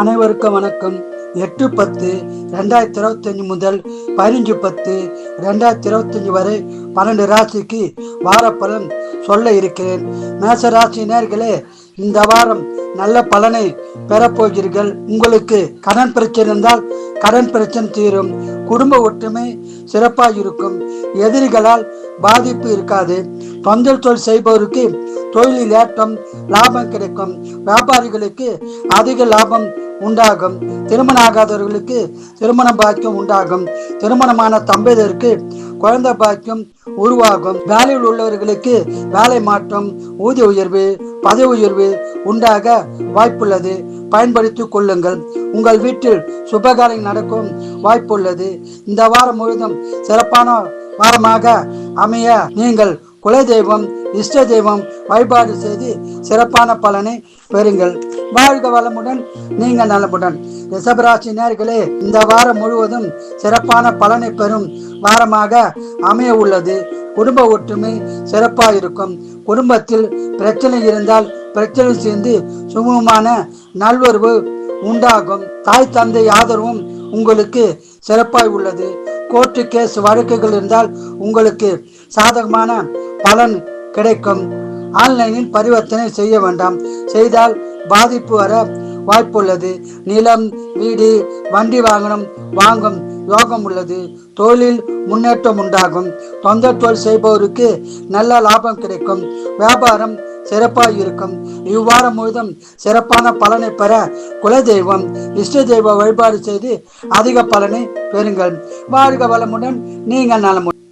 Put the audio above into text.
அனைவருக்கும் வணக்கம். எட்டு பத்து ரெண்டாயிரத்தி இருபத்தஞ்சு முதல் பதினஞ்சு பத்து ரெண்டாயிரத்தி இருபத்தஞ்சு வரை பன்னெண்டு ராசிக்கு வார பலன் சொல்ல இருக்கிறேன். மேச ராசி நேர்களே இந்த வாரம் நல்ல பலனை பெறப்போகிறீர்கள் உங்களுக்கு கடன் பிரச்சனை இருந்தால் கடன் பிரச்சனை தீரும். குடும்ப ஒற்றுமை சிறப்பாக இருக்கும் எதிரிகளால் பாதிப்பு இருக்காது. தொந்தல் தொழில் செய்பவருக்கு தொழிலில் ஏற்றம் லாபம் கிடைக்கும். வியாபாரிகளுக்கு அதிக லாபம் உண்டாகும். திருமணம் ஆகாதவர்களுக்கு திருமண பாக்கியம் உண்டாகும். திருமணமான தம்பதியருக்கு குழந்தை பாக்கியம் உருவாகும். வேலையில் உள்ளவர்களுக்கு வேலை மாற்றம் ஊதிய உயர்வு பதவி உயர்வு உண்டாக வாய்ப்புள்ளது. பயன்படுத்திக் கொள்ளுங்கள். உங்கள் வீட்டில் சுபகாரியம் நடக்கும் வாய்ப்புள்ளது. இந்த வாரம் முழுவதும் சிறப்பான வாரமாக அமைய நீங்கள் குலதெய்வம் இஷ்ட தெய்வம் வழிபாடு செய்து சிறப்பான பலனை பெறுங்கள். வாழ்க வளமுடன் நீங்கள் நலமுடன் ரிஷபராசி நேர்களே இந்த வாரம் முழுவதும் சிறப்பான பலனை பெறும் வாரமாக அமைய உள்ளது. குடும்ப ஒற்றுமை சிறப்பாக இருக்கும். குடும்பத்தில் பிரச்சனை இருந்தால் பிரச்சனை சேர்ந்து சுமூகமான நல்வரவு உண்டாகும். தாய் தந்தை ஆதரவும் உங்களுக்கு சிறப்பாய் உள்ளது. கோர்ட்டு கேஸ் வழக்குகள் இருந்தால் உங்களுக்கு சாதகமான பலன் கிடைக்கும். ஆன்லைனில் பரிவர்த்தனை செய்ய வேண்டாம். செய்தால் பாதிப்பு வர வாய்ப்புள்ளது. நிலம் வீடு வண்டி வாகனம் வாங்கும் யோகம் உள்ளது. தொழிலில் முன்னேற்றம் உண்டாகும். தொந்த தொழில் செய்பவருக்கு நல்ல லாபம் கிடைக்கும். வியாபாரம் சிறப்பாக இருக்கும். இவ்வாரம் முழுதும் சிறப்பான பலனை பெற குலதெய்வம் இஷ்ட தெய்வ வழிபாடு செய்து அதிக பலனை பெறுங்கள். வாழ்க வளமுடன். நீங்கள் நலமுடன்